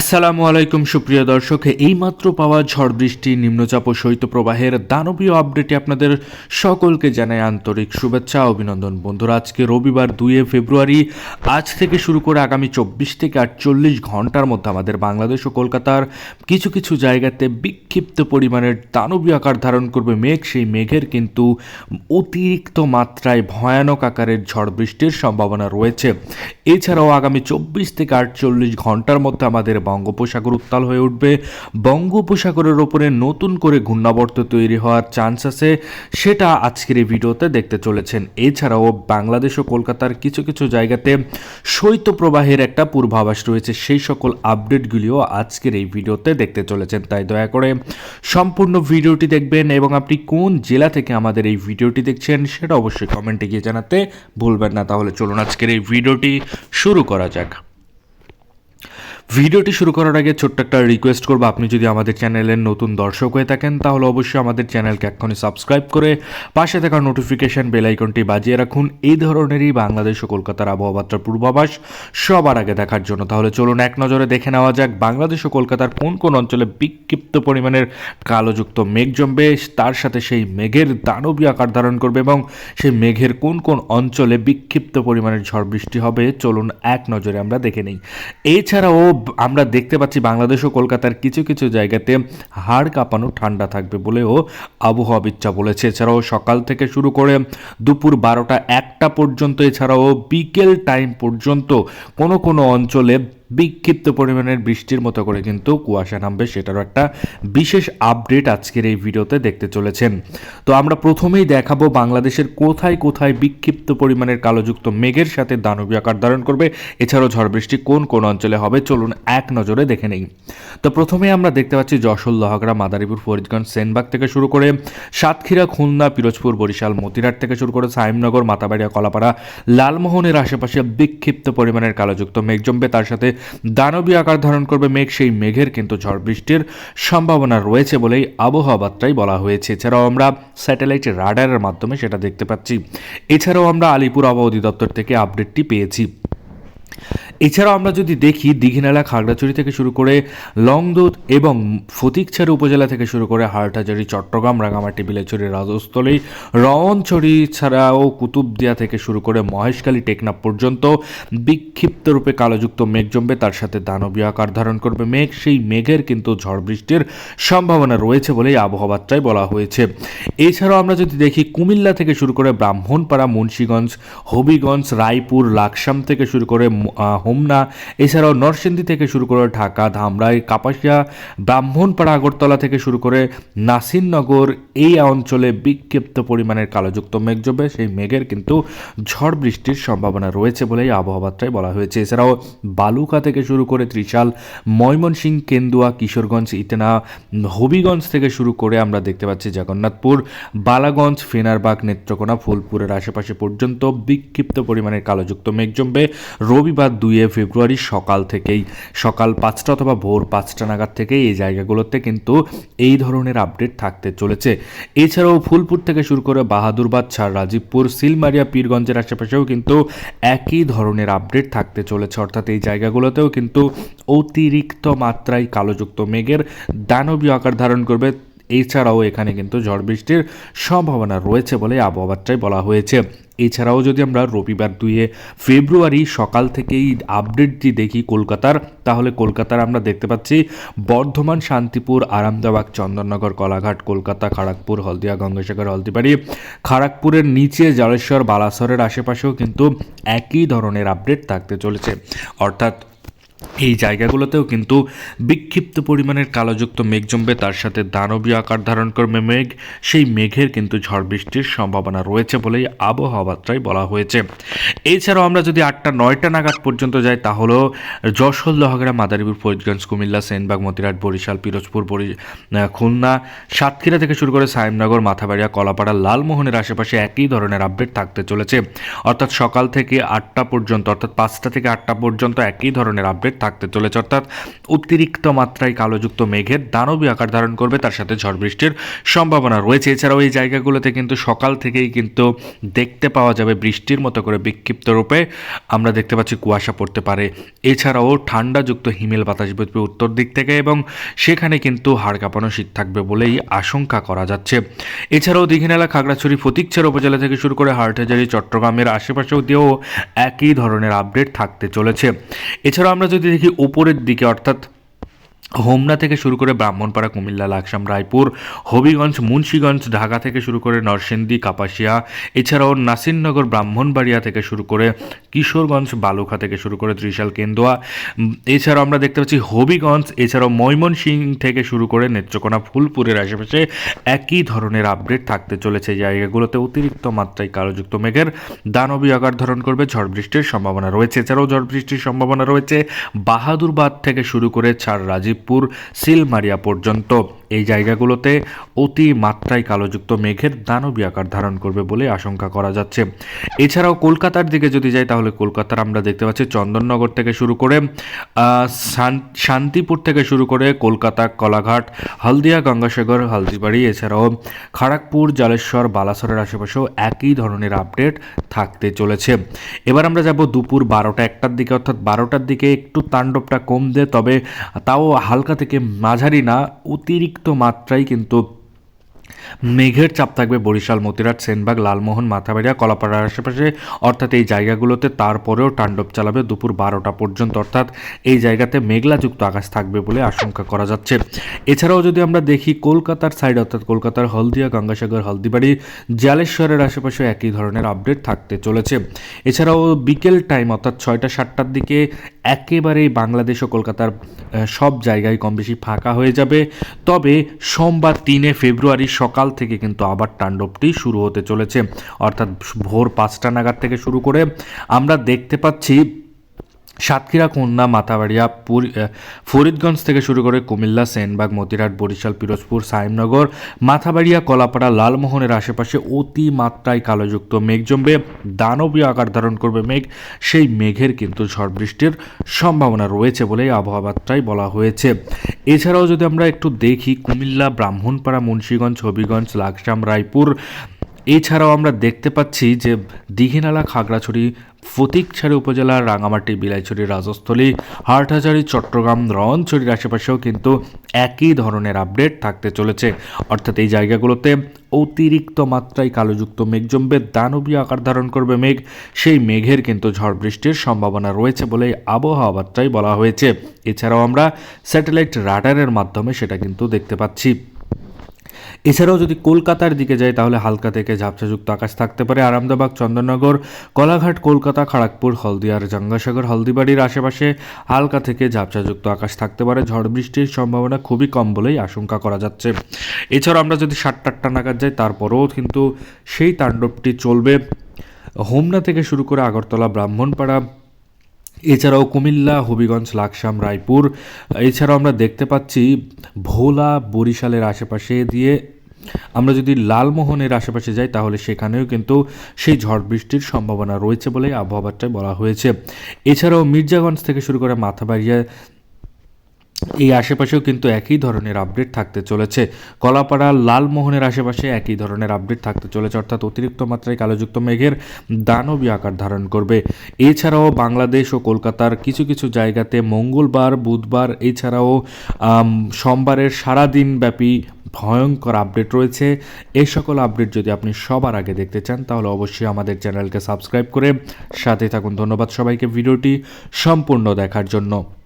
আসসালামু আলাইকুম, সুপ্রিয় দর্শক। এইমাত্র পাওয়া ঝড় বৃষ্টি নিম্নচাপ ও শৈত্যপ্রবাহের দানবীয় আপডেটে আপনাদের সকলকে জানাই আন্তরিক শুভেচ্ছা অভিনন্দন। বন্ধুরা, আজকে রবিবার দুইয়ে ফেব্রুয়ারি। আজ থেকে শুরু করে আগামী চব্বিশ থেকে আটচল্লিশ ঘণ্টার মধ্যে আমাদের বাংলাদেশ ও কলকাতার কিছু কিছু জায়গাতে বিক্ষিপ্ত পরিমাণের দানবীয় আকার ধারণ করবে মেঘ। সেই মেঘের কিন্তু অতিরিক্ত মাত্রায় ভয়ানক আকারের ঝড় বৃষ্টির সম্ভাবনা রয়েছে। এছাড়াও আগামী চব্বিশ থেকে আটচল্লিশ ঘণ্টার মধ্যে আমাদের বঙ্গোপসাগর উত্তাল হয়ে উঠবে। বঙ্গোপসাগরের ওপরে নতুন করে ঘূর্ণাবর্ত তৈরি হওয়ার চান্স আছে সেটা আজকের এই ভিডিওতে দেখতে চলেছেন। এছাড়াও বাংলাদেশ ও কলকাতার কিছু কিছু জায়গাতে শৈত্যপ্রবাহের একটা পূর্বাভাস রয়েছে। সেই সকল আপডেটগুলিও আজকের এই ভিডিওতে দেখতে চলেছেন। তাই দয়া করে সম্পূর্ণ ভিডিওটি দেখবেন এবং আপনি কোন জেলা থেকে আমাদের এই ভিডিওটি দেখছেন সেটা অবশ্যই কমেন্টে গিয়ে জানাতে ভুলবেন না। তাহলে চলুন আজকের এই ভিডিওটি শুরু করা যাক। ভিডিওটি শুরু করার আগে ছোট্ট একটা রিকোয়েস্ট করব। আপনি যদি আমাদের চ্যানেলের নতুন দর্শক হয়ে থাকেন, তাহলে অবশ্যই আমাদের চ্যানেলকে এক্ষুনি সাবস্ক্রাইব করে পাশে থাকা নোটিফিকেশান বেল আইকনটি বাজিয়ে রাখুন। এই ধরনেরই বাংলাদেশ ও কলকাতার আবহাওয়ার পূর্বাভাস সবার আগে দেখার জন্য। তাহলে চলুন এক নজরে দেখে নেওয়া যাক, বাংলাদেশ ও কলকাতার কোন কোন অঞ্চলে বিক্ষিপ্ত পরিমাণের কালোযুক্ত মেঘ জমবে, তার সাথে সেই মেঘের দানবী আকার ধারণ করবে এবং সেই মেঘের কোন কোন অঞ্চলে বিক্ষিপ্ত পরিমাণের ঝড় বৃষ্টি হবে, চলুন এক নজরে আমরা দেখে নিই। এছাড়াও আমরা দেখতে পাচ্ছি বাংলাদেশ ও কলকাতার কিছু কিছু জায়গাতে হাড় কাঁপানো ঠান্ডা থাকবে বলেও আবহাওয়াবিদরা বলেছে। এছাড়াও সকাল থেকে শুরু করে দুপুর বারোটা একটা পর্যন্ত, এছাড়াও বিকেল টাইম পর্যন্ত কোনো কোনো অঞ্চলে বিক্ষিপ্ত পরিমাণের বৃষ্টির মতো করে কিন্তু কুয়াশা নামবে সেটারও একটা বিশেষ আপডেট আজকের এই ভিডিওতে দেখতে চলেছেন। তো আমরা প্রথমেই দেখাবো বাংলাদেশের কোথায় কোথায় বিক্ষিপ্ত পরিমাণের কালোযুক্ত মেঘের সাথে দানবী আকার ধারণ করবে, এছাড়াও ঝড় বৃষ্টি কোন কোন অঞ্চলে হবে চলুন এক নজরে দেখে নেই। তো প্রথমে আমরা দেখতে পাচ্ছি যশোর, লোহাগড়া, মাদারীপুর, ফরিদগঞ্জ, সেনবাগ থেকে শুরু করে সাতক্ষীরা, খুলনা, পিরোজপুর, বরিশাল মতিরাট থেকে শুরু করে সাইমনগর, মাতাবাড়িয়া, কলাপাড়া, লালমোহনের আশেপাশে বিক্ষিপ্ত পরিমাণের কালোযুক্ত মেঘ জমবে। তার সাথে দানবী আকার ধারণ করবে মেঘ, সেই মেঘের কিন্তু ঝড় বৃষ্টির সম্ভাবনা রয়েছে বলেই আবহাওয়া বার্তায় বলা হয়েছে। এছাড়াও আমরা স্যাটেলাইট রাডারের মাধ্যমে সেটা দেখতে পাচ্ছি। এছাড়াও আমরা আলিপুর আবহাওয়া অধিদপ্তর থেকে আপডেটটি পেয়েছি। এছাড়াও আমরা যদি দেখি, দীঘিনালা, খাগড়াছড়ি থেকে শুরু করে লংদুত এবং ফতিকছড়ি উপজেলা থেকে শুরু করে হাটহাজারি, চট্টগ্রাম রাঙামাটি বিলেছড়ি, রাজস্থলী রওনছড়ি ছাড়াও কুতুবদিয়া থেকে শুরু করে মহেশখালী টেকনাপ পর্যন্ত বিক্ষিপ্ত রূপে কালোযুক্ত মেঘ জমবে। তার সাথে দানবীয় আকার ধারণ করবে মেঘ। সেই মেঘের কিন্তু ঝড় বৃষ্টির সম্ভাবনা রয়েছে বলেই আবহাওয়াটাই বলা হয়েছে। এছাড়াও আমরা যদি দেখি, কুমিল্লা থেকে শুরু করে ব্রাহ্মণপাড়া, মুন্সীগঞ্জ, হবিগঞ্জ, রায়পুর, লাকসাম থেকে শুরু করে হোমনা। এছাড়াও নরসিংদী থেকে শুরু করে ঢাকা, ধামরাই, কাপাসিয়া, ব্রাহ্মণপাড়া, আগরতলা থেকে শুরু করে নাসিরনগর এই অঞ্চলে বিক্ষিপ্ত পরিমাণের কালোযুক্ত মেঘ জমবে। সেই মেঘের কিন্তু ঝড় বৃষ্টির সম্ভাবনা রয়েছে বলেই আবহাওয়াটাই বলা হয়েছে। এছাড়াও বালুকা থেকে শুরু করে ত্রিশাল, ময়মনসিংহ, কেন্দুয়া, কিশোরগঞ্জ, ইটেনা, হবিগঞ্জ থেকে শুরু করে আমরা দেখতে পাচ্ছি জগন্নাথপুর, বালাগঞ্জ, ফেনারবাগ, নেত্রকোনা, ফুলপুরের আশেপাশে পর্যন্ত বিক্ষিপ্ত পরিমাণের কালোযুক্ত মেঘ জমবে। রবিবার দুইয়ে ফেব্রুয়ারি সকাল থেকেই, সকাল পাঁচটা অথবা ভোর পাঁচটা নাগাদ থেকেই এই জায়গাগুলোতে কিন্তু এই ধরনের আপডেট থাকতে চলেছে। এছাড়াও ফুলপুর থেকে শুরু করে বাহাদুরবাদ, ছাড় রাজীবপুর, সিলমারিয়া, পীরগঞ্জের আশেপাশেও কিন্তু একই ধরনের আপডেট থাকতে চলেছে। অর্থাৎ এই জায়গাগুলোতেও কিন্তু অতিরিক্ত মাত্রায় কালোযুক্ত মেঘের দানবীয় আকার ধারণ করবে। এছাড়াও এখানে কিন্তু ঝড় বৃষ্টির সম্ভাবনা রয়েছে বলে আবহাওয়াটাই বলা হয়েছে। এছাড়াও যদি আমরা রবিবার দুইয়ে ফেব্রুয়ারি সকাল থেকেই আপডেটটি দেখি কলকাতার, তাহলে কলকাতার আমরা দেখতে পাচ্ছি বর্ধমান, শান্তিপুর আরামদাবাগ চন্দননগর, কলাঘাট, কলকাতা, খড়গপুর, হলদিয়া, গঙ্গাসাগর, হলদিবাড়ি, খড়গপুরের নিচে জলেশ্বর, বালাসরের আশেপাশেও কিন্তু একই ধরনের আপডেট থাকতে চলেছে। অর্থাৎ এই জায়গাগুলোতেও কিন্তু বিক্ষিপ্ত পরিমাণের কালোযুক্ত মেঘ জমবে। তার সাথে দানবীয় আকার ধারণ করবে মেঘ। সেই মেঘের কিন্তু ঝড় বৃষ্টির সম্ভাবনা রয়েছে বলেই আবহাওয়া বার্তায় বলা হয়েছে। এছাড়াও আমরা যদি আটটা, নয়টা নাগাদ পর্যন্ত যাই, তাহলেও যশোর, লোহাগড়া, মাদারীপুর ফরিদগঞ্জ কুমিল্লা, সেনবাগ মতিরাট বরিশাল, পিরোজপুর, বরি খুলনা, সাতক্ষীরা থেকে শুরু করে সাইমনগর মাথাবাড়িয়া, কলাপাড়া, লালমোহনের আশেপাশে একই ধরনের আপডেট থাকতে চলেছে। অর্থাৎ সকাল থেকে আটটা পর্যন্ত, অর্থাৎ পাঁচটা থেকে আটটা পর্যন্ত একই ধরনের আপডেট থাকতে থাকতে চলেছে। অর্থাৎ অতিরিক্ত মাত্রায় কালোযুক্ত মেঘের দানবী আকার ধারণ করবে, তার সাথে ঝড় বৃষ্টির সম্ভাবনা রয়েছে। এছাড়াও এই জায়গাগুলোতে কিন্তু সকাল থেকেই কিন্তু দেখতে পাওয়া যাবে বৃষ্টির মতো করে বিক্ষিপ্ত রূপে। আমরা দেখতে পাচ্ছি কুয়াশা পড়তে পারে। এছাড়াও ঠান্ডাযুক্ত হিমেল বাতাস বইবে উত্তর দিক থেকে এবং সেখানে কিন্তু হাড় কাঁপানো শীত থাকবে বলেই আশঙ্কা করা যাচ্ছে। এছাড়াও দীঘিনালা, খাগড়াছড়ি, ফতিকছড়া উপজেলা থেকে শুরু করে হাটহাজারি, চট্টগ্রামের আশেপাশেও দিয়েও একই ধরনের আপডেট থাকতে চলেছে। এছাড়াও আমরা যদি দেখি উপরের দিকে অর্থাৎ হোমনা থেকে শুরু করে ব্রাহ্মণপাড়া, কুমিল্লা, লাকসাম, রায়পুর, হবিগঞ্জ, মুন্সীগঞ্জ, ঢাকা থেকে শুরু করে নরসিংদী, কাপাসিয়া, এছাড়াও নাসিরনগর, ব্রাহ্মণবাড়িয়া থেকে শুরু করে কিশোরগঞ্জ, বালুখা থেকে শুরু করে ত্রিশাল কেন্দুয়া। এছাড়াও আমরা দেখতে পাচ্ছি হবিগঞ্জ, এছাড়াও ময়মনসিং থেকে শুরু করে নেত্রকোনা, ফুলপুরের আশেপাশে একই ধরনের আপডেট থাকতে চলেছে। জায়গাগুলোতে অতিরিক্ত মাত্রায় কালোযুক্ত মেঘের দানবী আকার ধারণ করবে। ঝড় বৃষ্টির সম্ভাবনা রয়েছে। এছাড়াও ঝড় বৃষ্টির সম্ভাবনা রয়েছে। বাহাদুরবাদ থেকে শুরু করে ছাড় রাজীবপুর সিলমারিয়া পর্যন্ত। এই জায়গাগুলোতে অতি মাত্রায় কালোযুক্ত মেঘের দানবী আকার ধারণ করবে বলে আশঙ্কা করা যাচ্ছে। এছাড়াও কলকাতার দিকে যদি যাই, তাহলে কলকাতার আমরা দেখতে পাচ্ছি চন্দননগর থেকে শুরু করে শান- শান্তিপুর থেকে শুরু করে কলকাতা, কলাঘাট, হলদিয়া, গঙ্গাসাগর, হলদিবাড়ি, এছাড়াও খড়গপুর জালেশ্বর, বালাসরের আশেপাশেও একই ধরনের আপডেট থাকতে চলেছে। এবার আমরা যাব দুপুর বারোটা, একটার দিকে অর্থাৎ বারোটার দিকে একটু তাণ্ডবটা কম দেয় তবে তাও হালকা থেকে মাঝারি না, অতিরিক্ত মাত্রায় কিন্তু মেঘের চাপ থাকবে বরিশাল, মতিরাট, সেনবাগ, লালমোহন, মাথাবাড়িয়া, কলাপাড়ার আশেপাশে। অর্থাৎ এই জায়গাগুলোতে তারপরেও তাণ্ডব চালাবে দুপুর বারোটা পর্যন্ত। অর্থাৎ এই জায়গাতে মেঘলাযুক্ত আকাশ থাকবে বলে আশঙ্কা করা যাচ্ছে। এছাড়াও যদি আমরা দেখি কলকাতার সাইড অর্থাৎ কলকাতার হলদিয়া, গঙ্গাসাগর, হলদিবাড়ি, জালেশ্বরের আশেপাশে একই ধরনের আপডেট থাকতে চলেছে। এছাড়াও বিকেল টাইম অর্থাৎ ছয়টা, সাতটার দিকে একেবারেই বাংলাদেশ ও কলকাতার সব জায়গায় কম বেশি ফাঁকা হয়ে যাবে। তবে সোমবার তিনে ফেব্রুয়ারি সকাল থেকে কিন্তু আবার তাণ্ডবটি শুরু হতে চলেছে। অর্থাৎ ভোর পাঁচটা নাগাদ থেকে শুরু করে আমরা দেখতে পাচ্ছি সাতক্ষীরা, খুলনা, মাথাবাড়িয়া, পুর- ফরিদগঞ্জ থেকে শুরু করে কুমিল্লা, সেনবাগ মতিরাট বরিশাল, পিরোজপুর, সাইমনগর, মাথাবাড়িয়া, কলাপাড়া, লালমোহনের আশেপাশে অতি মাত্রায় কালোযুক্ত মেঘ জমবে। দানবীয় আকার ধারণ করবে মেঘ। সেই মেঘের কিন্তু ঝড় বৃষ্টির সম্ভাবনা রয়েছে বলেই আবহাওয়া বার্তায় বলা হয়েছে। এছাড়াও যদি আমরা একটু দেখি, কুমিল্লা, ব্রাহ্মণপাড়া, মুন্সীগঞ্জ, হবিগঞ্জ, লাকসাম, রায়পুর এছাড়াও আমরা দেখতে পাচ্ছি যে দীঘিনালা খাগড়াছড়ি, ফতিকছড়ি উপজেলার রাঙামাটি, বিলাইছড়ি রাজস্থলী, হাটহাজারি, চট্টগ্রাম রনছড়ির আশেপাশেও কিন্তু একই ধরনের আপডেট থাকতে চলেছে। অর্থাৎ এই জায়গাগুলোতে অতিরিক্ত মাত্রায় কালোযুক্ত মেঘ জমবে, দানবীয় আকার ধারণ করবে মেঘ। সেই মেঘের কিন্তু ঝড় বৃষ্টির সম্ভাবনা রয়েছে বলে আবহাওয়া বার্তায় বলা হয়েছে। এছাড়াও আমরা স্যাটেলাইট রাডারের মাধ্যমে সেটা কিন্তু দেখতে পাচ্ছি। এছাড়াও যদি কলকাতার দিকে যাই তাহলে হালকা থেকে ঝাপসাযুক্ত আকাশ থাকতে পারে। আরামদাবাগ চন্দননগর, কলাঘাট, কলকাতা, খড়গপুর, হলদিয়ার জঙ্গাসাগর, হলদিবাড়ির আশেপাশে হালকা থেকে ঝাপসাযুক্ত আকাশ থাকতে পারে। ঝড় বৃষ্টির সম্ভাবনা খুবই কম বলেই আশঙ্কা করা যাচ্ছে। এছাড়াও আমরা যদি সাতটা আটটা নাগাদ যাই, তারপরেও কিন্তু সেই তাণ্ডবটি চলবে। হোমনা থেকে শুরু করে আগরতলা, ব্রাহ্মণপাড়া এছাড়াও কুমিল্লা, হবিগঞ্জ, লাকসাম, রায়পুর। এছাড়াও আমরা দেখতে পাচ্ছি ভোলা, বরিশালের আশেপাশে দিয়ে আমরা যদি লালমোহনের আশেপাশে যাই, তাহলে সেখানেও কিন্তু সেই ঝড় বৃষ্টির সম্ভাবনা রয়েছে বলে আবহাওয়াটায় বলা হয়েছে। এছাড়াও মির্জাগঞ্জ থেকে শুরু করে মাথাবাড়িয়া এই আশেপাশেও কিন্তু একই ধরনের আপডেট থাকতে চলেছে। কলাপাড়া, লালমোহনের আশেপাশে একই ধরনের আপডেট থাকতে চলেছে, অর্থাৎ অতিরিক্ত মাত্রায় কালোযুক্ত মেঘের দানবী আকার ধারণ করবে। এছাড়াও বাংলাদেশ ও কলকাতার কিছু কিছু জায়গাতে মঙ্গলবার, বুধবার, এছাড়াও সোমবারের সারাদিন ব্যাপী ভয়ঙ্কর আপডেট রয়েছে। এই সকল আপডেট যদি আপনি সবার আগে দেখতে চান, তাহলে অবশ্যই আমাদের চ্যানেলকে সাবস্ক্রাইব করে সাথে থাকুন। ধন্যবাদ সবাইকে ভিডিওটি সম্পূর্ণ দেখার জন্য।